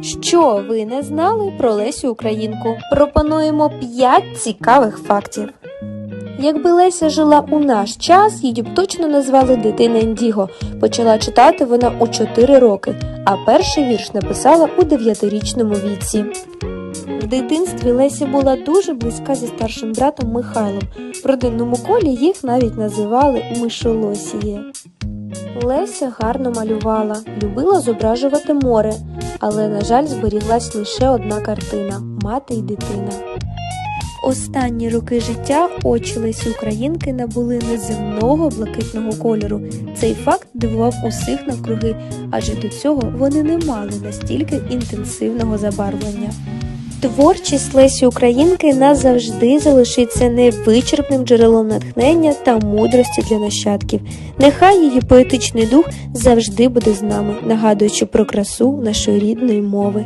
Що ви не знали про Лесю Українку? Пропонуємо 5 цікавих фактів. Якби Леся жила у наш час, її б точно назвали дитина Індіго. Почала читати вона у 4 роки, а перший вірш написала у 9-річному віці. В дитинстві Леся була дуже близька зі старшим братом Михайлом. В родинному колі їх навіть називали Мишолосіє. Леся гарно малювала, любила зображувати море, але, на жаль, зберіглась лише одна картина мати й дитина. Останні роки життя очі Лесі Українки набули неземного блакитного кольору. Цей факт дивував усіх навкруги, адже до цього вони не мали настільки інтенсивного забарвлення. Творчість Лесі Українки назавжди залишиться невичерпним джерелом натхнення та мудрості для нащадків. Нехай її поетичний дух завжди буде з нами, нагадуючи про красу нашої рідної мови.